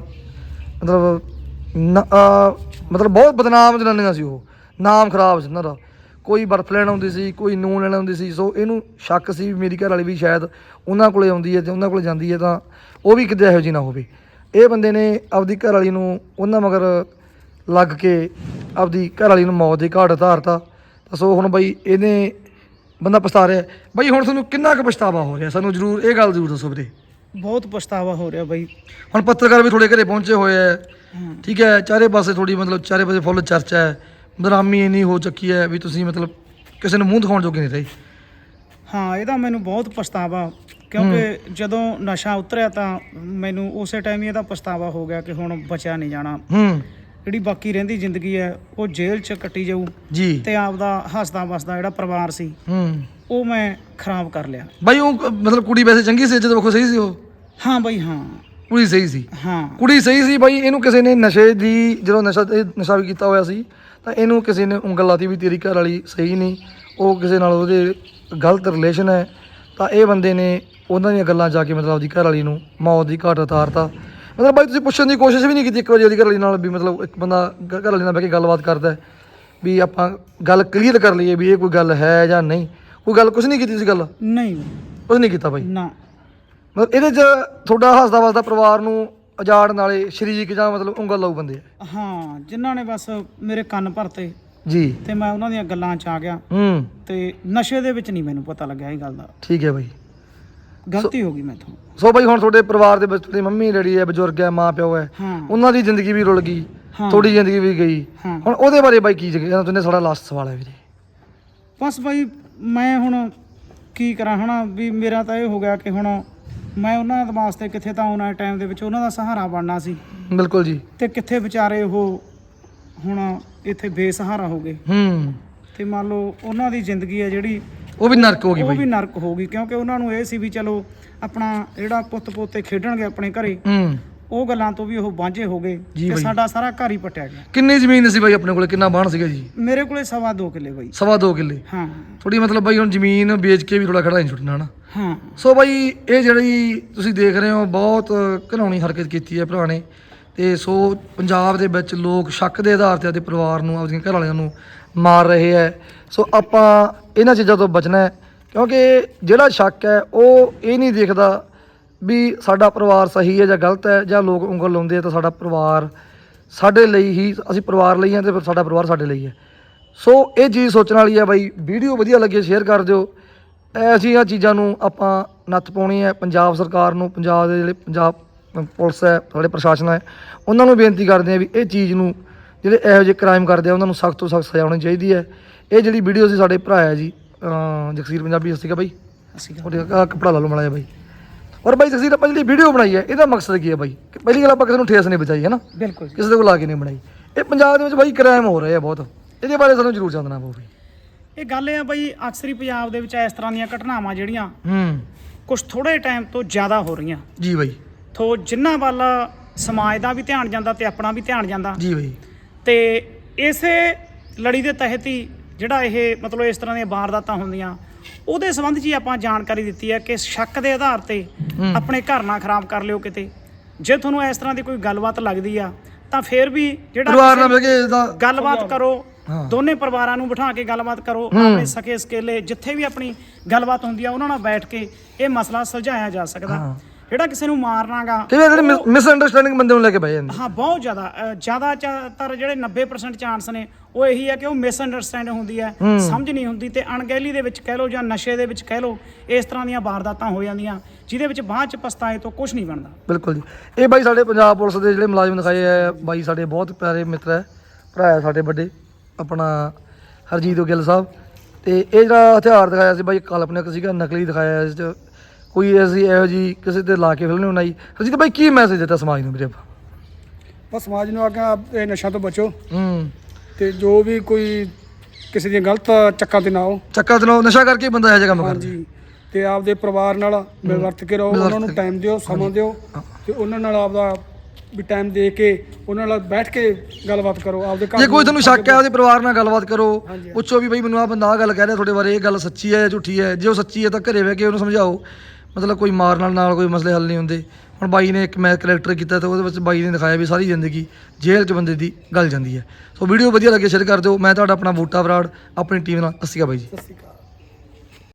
ਮਤਲਬ, ਨ- ਮਤਲਬ ਬਹੁਤ ਬਦਨਾਮ ਜਨਾਨੀਆਂ ਸੀ ਉਹ। ਨਾਮ ਖਰਾਬ ਸੀ ਉਹਨਾਂ ਦਾ। ਕੋਈ ਬਰਫ ਲੈਣ ਆਉਂਦੀ ਸੀ, ਕੋਈ ਨੂਨ ਲੈਣ ਆਉਂਦੀ ਸੀ, ਸੋ ਇਹਨੂੰ ਸ਼ੱਕ ਸੀ ਵੀ ਮੇਰੀ ਘਰ ਵਾਲੀ ਵੀ ਸ਼ਾਇਦ ਉਹਨਾਂ ਕੋਲੇ ਆਉਂਦੀ ਹੈ ਤੇ ਉਹਨਾਂ ਕੋਲੇ ਜਾਂਦੀ ਹੈ ਤਾਂ ਉਹ ਵੀ ਕਿਤੇ ਇਹੋ ਜਿਹੀ ਨਾ ਹੋਵੇ। ਇਹ ਬੰਦੇ ਨੇ ਆਪਦੀ ਘਰ ਵਾਲੀ ਨੂੰ ਉਹਨਾਂ ਮਗਰ ਲੱਗ ਕੇ ਆਪਦੀ ਘਰ ਵਾਲੀ ਨੂੰ ਮੌਤ ਦੀ ਘਾਟ ਉਤਾਰਤਾ। ਤਾਂ ਸੋ ਹੁਣ ਬਈ ਇਹਨੇ ਬੰਦਾ ਪਛਤਾ ਰਿਹਾ। ਬਈ ਹੁਣ ਤੁਹਾਨੂੰ ਕਿੰਨਾ ਕੁ ਪਛਤਾਵਾ ਹੋ ਰਿਹਾ? ਸਾਨੂੰ ਜਰੂਰ ਇਹ ਗੱਲ ਜ਼ਰੂਰ ਦੱਸੋ ਵੀਰੇ। ਬਹੁਤ ਪਛਤਾਵਾ ਹੋ ਰਿਹਾ ਬਾਈ। ਹੁਣ ਪੱਤਰਕਾਰ ਵੀ ਤੁਹਾਡੇ ਘਰੇ ਪਹੁੰਚੇ ਹੋਏ ਐ ਠੀਕ ਹੈ ਚਾਰੇ ਪਾਸੇ ਥੋੜੀ ਮਤਲਬ ਚਾਰੇ ਪਾਸੇ ਫੁੱਲ ਚਰਚਾ ਹੈ। ਬਦਨਾਮੀ ਇੰਨੀ ਹੋ ਚੁੱਕੀ ਹੈ ਵੀ ਤੁਸੀਂ ਮਤਲਬ ਕਿਸੇ ਨੂੰ ਮੂੰਹ ਦਿਖਾਉਣ ਜੋਗੇ ਨਹੀਂ ਰਹੇ। ਹਾਂ ਇਹਦਾ ਮੈਨੂੰ ਬਹੁਤ ਪਛਤਾਵਾ। ਕਿਉਂਕਿ ਜਦੋਂ ਨਸ਼ਾ ਉਤਰਿਆ ਤਾਂ ਮੈਨੂੰ ਉਸੇ ਟਾਈਮ ਹੀ ਇਹਦਾ ਪਛਤਾਵਾ ਹੋ ਗਿਆ ਕਿ ਹੁਣ ਬਚਿਆ ਨਹੀਂ ਜਾਣਾ। ਹੂੰ। ਜਿਹੜੀ ਬਾਕੀ ਰਹਿੰਦੀ ਜ਼ਿੰਦਗੀ ਹੈ ਉਹ ਜੇਲ੍ਹ 'ਚ ਕੱਟੀ ਜਾਊ ਜੀ। ਤੇ ਆਪਦਾ ਹੱਸਦਾ ਵਸਦਾ ਜਿਹੜਾ ਪਰਿਵਾਰ ਸੀ ਹੂੰ। ਉਹ ਮੈਂ ਖਰਾਬ ਕਰ ਲਿਆ। ਬਾਈ ਉਹ ਮਤਲਬ ਕੁੜੀ ਵੈਸੇ ਚੰਗੀ ਸੀ ਜਦੋਂ ਵੇਖੋ ਸਹੀ ਸੀ ਉਹ? ਹਾਂ ਬਾਈ ਹਾਂ। ਕੁੜੀ ਸਹੀ ਸੀ? ਹਾਂ। ਕੁੜੀ ਸਹੀ ਸੀ ਬਾਈ ਇਹਨੂੰ ਕਿਸੇ ਨੇ ਨਸ਼ੇ ਦੀ ਜਦੋਂ ਨਸ਼ਾ ਇਹ ਨਸ਼ਾ ਵੀ ਕੀਤਾ ਹੋਇਆ ਸੀ ਤਾਂ ਇਹਨੂੰ ਕਿਸੇ ਨੇ ਉਂਗਲ ਲਾਤੀ ਵੀ ਤੇਰੀ ਘਰ ਵਾਲੀ ਸਹੀ ਨਹੀਂ ਉਹ ਕਿਸੇ ਨਾਲ ਉਹਦੇ ਗਲਤ ਰਿਲੇਸ਼ਨ ਹੈ ਤਾਂ ਇਹ ਬੰਦੇ ਨੇ ਉਹਨਾਂ ਦੀਆਂ ਗੱਲਾਂ ਜਾ ਕੇ ਮਤਲਬ ਆਪਦੀ ਘਰ ਵਾਲੀ ਨੂੰ ਮੌਤ ਦੀ ਘਾਟ ਉਤਾਰਤਾ ਮਤਲਬ ਬਾਈ ਤੁਸੀਂ ਪੁੱਛਣ ਦੀ ਕੋਸ਼ਿਸ਼ ਵੀ ਨਹੀਂ ਕੀਤੀ ਇੱਕ ਵਾਰੀ ਉਹਦੀ ਘਰ ਵਾਲੀ ਨਾਲ ਵੀ ਮਤਲਬ ਇੱਕ ਬੰਦਾ ਘ- ਘਰ ਵਾਲੀ ਨਾਲ ਬਹਿ ਕੇ ਗੱਲਬਾਤ ਕਰਦਾ ਵੀ ਆਪਾਂ ਗੱਲ ਕਲੀਅਰ ਕਰ ਲਈਏ ਵੀ ਇਹ ਕੋਈ ਗੱਲ ਹੈ ਜਾਂ ਨਹੀਂ। ਕੋਈ ਗੱਲ ਕੁਝ ਨਹੀਂ ਕੀਤੀ ਸੀ ਗੱਲ? ਨਹੀਂ। ਕੁਝ ਨਹੀਂ ਕੀਤਾ ਬਾਈ? ਨਾ। ਮਤਲਬ ਇਹਦੇ 'ਚ ਤੁਹਾਡਾ ਹੱਸਦਾ ਵਸਦਾ ਪਰਿਵਾਰ ਨੂੰ ਉਜਾੜਨ ਵਾਲੇ ਸ਼ਰੀਕ ਜਾਂ ਮਤਲਬ ਉਂਗਲ ਲਾਊ ਬੰਦੇ ਆ? ਹਾਂ ਜਿਨ੍ਹਾਂ ਨੇ ਬਸ ਮੇਰੇ ਕੰਨ ਭਰਤੇ। ਜੀ। ਤੇ ਮੈਂ ਉਹਨਾਂ ਦੀਆਂ ਗੱਲਾਂ 'ਚ ਆ ਗਿਆ। ਹੂੰ। ਤੇ ਨਸ਼ੇ ਦੇ ਵਿੱਚ ਨਹੀਂ ਮੈਨੂੰ ਪਤਾ ਲੱਗਿਆ ਇਹ ਗੱਲ ਦਾ। ਠੀਕ ਹੈ ਬਾਈ। ਗਲਤੀ ਹੋ ਗਈ ਮੈਥੋਂ। ਸੋ ਬਾਈ ਹੁਣ ਤੁਹਾਡੇ ਪਰਿਵਾਰ ਦੇ ਵਿੱਚ ਤੁਹਾਡੀ ਮੰਮੀ ਡੈਡੀ ਹੈ ਬਜ਼ੁਰਗ ਹੈ ਮਾਂ ਪਿਓ ਹੈ ਹਾਂ। ਉਹਨਾਂ ਦੀ ਜ਼ਿੰਦਗੀ ਵੀ ਰੁਲ ਗਈ ਹਾਂ। ਤੁਹਾਡੀ ਜ਼ਿੰਦਗੀ ਵੀ ਗਈ। ਹਾਂ। ਹੁਣ ਉਹਦੇ ਬਾਰੇ ਬਾਈ ਕੀ ਜਗ੍ਹਾ ਤੁਹਾਨੂੰ ਸਾਡਾ ਲਾਸਟ ਸਵਾਲ ਹੈ ਵੀਰੇ। ਬਸ ਬਾਈ ਮੈਂ ਹੁਣ ਕੀ ਕਰਾਂ ਹਨਾ? ਵੀ ਮੇਰਾ ਤਾਂ ਇਹ ਹੋ ਗਿਆ ਕਿ ਹੁਣ ਮੈਂ ਉਹਨਾਂ ਦੇ ਵਾਸਤੇ ਕਿੱਥੇ ਤਾਂ ਆਉਣਾ ਟਾਈਮ ਦੇ ਵਿੱਚ ਉਹਨਾਂ ਦਾ ਸਹਾਰਾ ਬਣਨਾ ਸੀ। ਬਿਲਕੁਲ ਜੀ। ਤੇ ਕਿੱਥੇ ਵਿਚਾਰੇ ਉਹ ਹੁਣ ਇੱਥੇ ਬੇਸਹਾਰਾ ਹੋ ਗਏ। ਹੂੰ। ਤੇ ਮੰਨ ਲਓ ਉਹਨਾਂ ਦੀ ਜ਼ਿੰਦਗੀ ਹੈ ਜਿਹੜੀ ਉਹ ਵੀ ਨਰਕ ਹੋ ਗਈ ਉਹ ਵੀ ਬਾਈ ਨਰਕ ਹੋ ਗਈ ਕਿਉਂਕਿ ਉਹਨਾਂ ਨੂੰ ਇਹ ਸੀ ਵੀ ਚਲੋ ਆਪਣਾ ਜਿਹੜਾ ਪੁੱਤ ਪੋਤੇ ਖੇਡਣਗੇ ਆਪਣੇ ਘਰੇ ਹੂੰ। ਉਹ ਗੱਲਾਂ ਤੋਂ ਵੀ ਉਹ ਵਾਂਝੇ ਹੋ ਗਏ ਜੀ ਤੇ ਬਾਈ। ਸਾਡਾ ਸਾਰਾ ਘਰ ਹੀ ਪਟਿਆ ਗਿਆ। ਕਿੰਨੀ ਜ਼ਮੀਨ ਸੀ ਬਾਈ ਆਪਣੇ ਕੋਲੇ? ਕਿੰਨਾ ਬਾਣ ਸੀਗਾ ਜੀ? ਮੇਰੇ ਕੋਲੇ ਸਵਾ ਦੋ ਕਿੱਲੇ ਬਾਈ। ਸਵਾ ਦੋ ਕਿੱਲੇ। ਹਾਂ। ਥੋੜੀ ਮਤਲਬ ਬਾਈ ਹੁਣ ਜ਼ਮੀਨ ਵੇਚ ਕੇ ਵੀ ਥੋੜਾ ਖੜਾ ਨਹੀਂ ਛੁੱਟਣਾ ਹਨਾ ਹਾਂ। ਸੋ ਬਾਈ ਇਹ ਜਿਹੜੀ ਤੁਸੀਂ ਦੇਖ ਰਹੇ ਹੋ ਬਹੁਤ ਘਿਨਾਉਣੀ ਹਰਕਤ ਕੀਤੀ ਹੈ ਭਰਾ ਨੇ। ਤੇ ਸੋ ਪੰਜਾਬ ਦੇ ਵਿੱਚ ਲੋਕ ਸ਼ੱਕ ਦੇ ਆਧਾਰ ਤੇ ਆਪਦੇ ਪਰਿਵਾਰ ਨੂੰ ਆਪਦੀਆਂ ਘਰ ਵਾਲਿਆਂ ਨੂੰ ਮਾਰ ਰਹੇ ਹੈ। ਸੋ ਆਪਾਂ ਇਹਨਾਂ ਚੀਜ਼ਾਂ ਤੋਂ ਬਚਣਾ ਹੈ, ਕਿਉਂਕਿ ਜਿਹੜਾ ਸ਼ੱਕ ਹੈ, ਉਹ ਇਹ ਨਹੀਂ ਦੇਖਦਾ ਵੀ ਸਾਡਾ ਪਰਿਵਾਰ ਸਹੀ ਹੈ ਜਾਂ ਗਲਤ ਹੈ, ਜਾਂ ਲੋਕ ਉਂਗਲ ਲਾਉਂਦੇ ਆ ਤਾਂ ਸਾਡਾ ਪਰਿਵਾਰ ਸਾਡੇ ਲਈ ਹੀ, ਅਸੀਂ ਪਰਿਵਾਰ ਲਈ ਹਾਂ ਤੇ ਫਿਰ ਸਾਡਾ ਪਰਿਵਾਰ ਸਾਡੇ ਲਈ ਹੈ। ਸੋ ਇਹ ਚੀਜ਼ ਸੋਚਣ ਵਾਲੀ ਹੈ ਬਾਈ, ਵੀਡੀਓ ਵਧੀਆ ਲੱਗੇ ਸ਼ੇਅਰ ਕਰ ਦਿਓ। ਐਸੀਆਂ ਚੀਜ਼ਾਂ ਨੂੰ ਆਪਾਂ ਨੱਥ ਪਾਉਣੀ ਹੈ। ਪੰਜਾਬ ਸਰਕਾਰ ਨੂੰ, ਪੰਜਾਬ ਦੇ ਜਿਹੜੇ ਪੰਜਾਬ ਪੁਲਿਸ ਹੈ, ਸਾਡੇ ਪ੍ਰਸ਼ਾਸਨ ਹੈ, ਉਹਨਾਂ ਨੂੰ ਬੇਨਤੀ ਕਰਦੇ ਆ ਵੀ ਇਹ ਚੀਜ਼ ਨੂੰ ਜਿਹੜੇ ਇਹੋ ਜਿਹੇ ਕ੍ਰਾਈਮ ਕਰਦੇ ਆ ਉਹਨਾਂ ਨੂੰ ਸਖਤ ਤੋਂ ਸਖਤ ਸਜ਼ਾ ਹੋਣੀ ਚਾਹੀਦੀ ਹੈ। ਇਹ ਜਿਹੜੀ ਵੀਡੀਓ ਸੀ ਸਾਡੇ ਭਰਾ ਹੈ ਜੀ ਜਗਸੀਰ ਪੰਜਾਬੀ ਸੀਗਾ ਬਾਈ। ਅਸੀਂ ਕੱਪੜਾ ਲਾ ਲਓ ਮਲਾਇਆ ਬਾਈ। ਔਰ ਬਾਈ ਜਗਸੀਰ ਆਪਾਂ ਜਿਹੜੀ ਵੀਡੀਓ ਬਣਾਈ ਹੈ ਇਹਦਾ ਮਕਸਦ ਕੀ ਹੈ ਬਾਈ? ਕਿ ਪਹਿਲੀ ਗੱਲ ਆਪਾਂ ਕਿਸੇ ਨੂੰ ਠੇਸ ਨਹੀਂ ਬਚਾਈ ਹੈ ਨਾ? ਬਿਲਕੁਲ ਕਿਸੇ ਦੇ ਕੋਲ ਲਾ ਕੇ ਨਹੀਂ ਬਣਾਈ। ਇਹ ਪੰਜਾਬ ਦੇ ਵਿੱਚ ਬਾਈ ਕ੍ਰਾਈਮ ਹੋ ਰਹੇ ਆ ਬਹੁਤ। ਇਹਦੇ ਬਾਰੇ ਸਾਨੂੰ ਜ਼ਰੂਰ ਜਾਣਨਾ ਪਊਗੀ ਇਹ ਗੱਲ ਆ ਬਈ ਅਕਸਰੀ ਪੰਜਾਬ ਦੇ ਵਿੱਚ ਇਸ ਤਰ੍ਹਾਂ ਦੀਆਂ ਘਟਨਾਵਾਂ ਜਿਹੜੀਆਂ ਹੂੰ। ਕੁਝ ਥੋੜੇ ਟਾਈਮ ਤੋਂ ਜ਼ਿਆਦਾ ਹੋ ਰਹੀਆਂ। ਜੀ ਬਾਈ। ਥੋ ਜਿਨ੍ਹਾਂ ਵੱਲ ਸਮਾਜ ਦਾ ਵੀ ਧਿਆਨ ਜਾਂਦਾ ਤੇ ਆਪਣਾ ਵੀ ਧਿਆਨ ਜਾਂਦਾ ਜੀ ਬਾਈ। ਤੇ ਇਸੇ ਲੜੀ ਦੇ ਤਹਿਤ ਹੀ ਜਿਹੜਾ ਇਹ ਮਤਲਬ ਇਸ ਤਰ੍ਹਾਂ ਦੀਆਂ ਵਾਰਦਾਤਾਂ ਹੁੰਦੀਆਂ ਉਹਦੇ ਸੰਬੰਧ 'ਚ ਹੀ ਆਪਾਂ ਜਾਣਕਾਰੀ ਦਿੱਤੀ ਹੈ ਕਿ ਸ਼ੱਕ ਦੇ ਆਧਾਰ ਤੇ। ਆਪਣੇ ਘਰ ਨਾ ਖਰਾਬ ਕਰ ਲਿਓ ਕਿਤੇ ਜੇ ਤੁਹਾਨੂੰ ਇਸ ਤਰ੍ਹਾਂ ਦੀ ਕੋਈ ਗੱਲਬਾਤ ਲੱਗਦੀ ਆ ਤਾਂ ਫਿਰ ਵੀ ਜਿਹੜਾ ਪਰਿਵਾਰ ਨਾਲ ਬਹਿ ਕੇ ਗੱਲਬਾਤ ਕਰੋ। ਦੋਨੇ ਪਰਿਵਾਰਾਂ ਨੂੰ ਬਿਠਾ ਕੇ ਗੱਲਬਾਤ ਕਰੋ। ਆਪਣੇ ਸਕੇ ਸਕੇਲੇ ਜਿੱਥੇ ਵੀ ਆਪਣੀ ਗੱਲਬਾਤ ਹੁੰਦੀ ਆ ਉਹਨਾਂ ਨਾਲ ਬੈਠ ਕੇ ਇਹ ਮਸਲਾ ਸੁਲਝਾਇਆ ਜਾ ਸਕਦਾ। ਜਿਹੜਾ ਕਿਸੇ ਨੂੰ ਮਾਰਨਾਗਾ? ਵਾਰ ਜਿਹੜੇ ਮਿਸ ਅੰਡਰਸਟੈਂਡਿੰਗ ਬੰਦੇ ਨੂੰ ਲੈ ਕੇ ਬਹਿ ਜਾਂਦੇ। ਹਾਂ ਬਹੁਤ ਜ਼ਿਆਦਾ ਅ, ਜ਼ਿਆਦਾਤਰ ਜਿਹੜੇ 90% ਚਾਂਸ ਨੇ ਉਹ ਇਹੀ ਹੈ ਕਿ ਉਹ ਮਿਸ ਅੰਡਰਸਟੈਂਡ ਹੁੰਦੀ ਹੈ ਸਮਝ ਨਹੀਂ ਹੁੰਦੀ ਤੇ ਅਣਗਹਿਲੀ ਦੇ ਵਿੱਚ ਕਹਿ ਲਓ ਜਾਂ ਨਸ਼ੇ ਦੇ ਵਿੱਚ ਕਹਿ ਲਓ ਇਸ ਤਰ੍ਹਾਂ ਦੀਆਂ ਵਾਰਦਾਤਾਂ ਹੋ ਜਾਂਦੀਆਂ ਜਿਹਦੇ ਵਿੱਚ ਬਾਅਦ ਚ ਪਛਤਾਏ ਤੋਂ ਕੁਝ ਨਹੀਂ ਬਣਦਾ। ਬਿਲਕੁਲ ਜੀ। ਇਹ ਬਾਈ ਸਾਡੇ ਪੰਜਾਬ ਪੁਲਿਸ ਦੇ ਜਿਹੜੇ ਮੁਲਾਜ਼ਮ ਦਿਖਾਏ ਆ ਬਾਈ ਸਾਡੇ ਬਹੁਤ ਪਿਆਰੇ ਮਿੱਤਰ ਹੈ ਭਰਾ ਹੈ ਸਾਡੇ ਵੱਡੇ ਆਪਣਾ ਹਰਜੀਤ ਗਿੱਲ ਸਾਹਿਬ। ਤੇ ਇਹ ਜਿਹੜਾ ਹਥਿਆਰ ਦਿਖਾਇਆ ਸੀ ਬਾਈ ਕਾਲਪਨਿਕ ਸੀਗਾ ਨਕਲੀ ਦਿਖਾਇਆ ਇਸ ਚ। ਕੋਈ ਅਸੀਂ ਇਹੋ ਜੀ ਕਿਸੇ ਤੇ ਲਾ ਕੇ ਫਿਲਮ ਨਹੀਂ ਬਣਾਈ। ਹਰਜੀਤ ਬਾਈ ਕੀ ਮੈਸੇਜ ਦਿੱਤਾ ਸਮਾਜ ਨੂੰ ਵੀਰੇ ਆਪਾਂ? ਬਸ ਸਮਾਜ ਨੂੰ ਆਗਾ ਇਹ ਨਸ਼ਾ ਤੋਂ ਬਚੋ। ਹੂੰ। ਤੇ ਜੋ ਵੀ ਕੋਈ ਕਿਸੇ ਦੀਆਂ ਗਲਤ ਚੱਕਾਂ ਤੇ ਨਾ ਆਓ। ਚੱਕਾ ਤੇ ਨਸ਼ਾ ਕਰਕੇ ਹੀ ਬੰਦਾ ਇਹੋ ਜਿਹਾ ਕੰਮ ਕਰਦਾ। ਹਾਂਜੀ। ਤੇ ਆਪਦੇ ਪਰਿਵਾਰ ਨਾਲ ਮਿਲ ਵਰਤ ਕੇ ਰਹੋ ਉਹਨਾਂ ਨੂੰ ਟਾਈਮ ਦਿਓ ਸਮਾਂ ਦਿਓ। ਤੇ ਉਹਨਾਂ ਨਾਲ ਆਪਦਾ ਵੀ ਟਾਈਮ ਦੇ ਕੇ ਉਹਨਾਂ ਨਾਲ ਬੈਠ ਕੇ ਗੱਲਬਾਤ ਕਰੋ ਆਪਦੇ ਘਰ ਜੇ ਕੋਈ ਤੁਹਾਨੂੰ ਸ਼ੱਕ ਹੈ ਉਹਦੇ ਪਰਿਵਾਰ ਨਾਲ ਗੱਲਬਾਤ ਕਰੋ। ਪੁੱਛੋ ਵੀ ਬਈ ਮੈਨੂੰ ਆ ਬੰਦਾ ਆ ਗੱਲ ਕਹਿ ਰਿਹਾ ਤੁਹਾਡੇ ਬਾਰੇ ਇਹ ਗੱਲ ਸੱਚੀ ਹੈ ਜਾਂ ਝੂਠੀ ਹੈ। ਜੇ ਉਹ ਸੱਚੀ ਹੈ ਤਾਂ ਘਰੇ ਬਹਿ ਕੇ ਉਹਨੂੰ ਸਮਝਾਓ। ਮਤਲਬ ਕੋਈ ਮਾਰ ਨਾਲ ਨਾਲ ਕੋਈ ਮਸਲੇ ਹੱਲ ਨਹੀਂ ਹੁੰਦੇ। ਹੁਣ ਬਾਈ ਨੇ ਇੱਕ ਮੈਂ ਕਰੈਕਟਰ ਕੀਤਾ ਤਾਂ ਉਹਦੇ ਵਿੱਚ ਬਾਈ ਨੇ ਦਿਖਾਇਆ ਵੀ ਸਾਰੀ ਜ਼ਿੰਦਗੀ ਜੇਲ੍ਹ 'ਚ ਬੰਦੇ ਦੀ ਗੱਲ ਜਾਂਦੀ ਹੈ। ਸੋ ਵੀਡੀਓ ਵਧੀਆ ਲੱਗੇ, ਸ਼ੇਅਰ ਕਰ ਦਿਓ। ਮੈਂ ਤੁਹਾਡਾ ਆਪਣਾ ਬੂਟਾ ਬਰਾੜ ਆਪਣੀ ਟੀਮ ਨਾਲ। ਸਤਿ ਬਾਈ ਜੀ।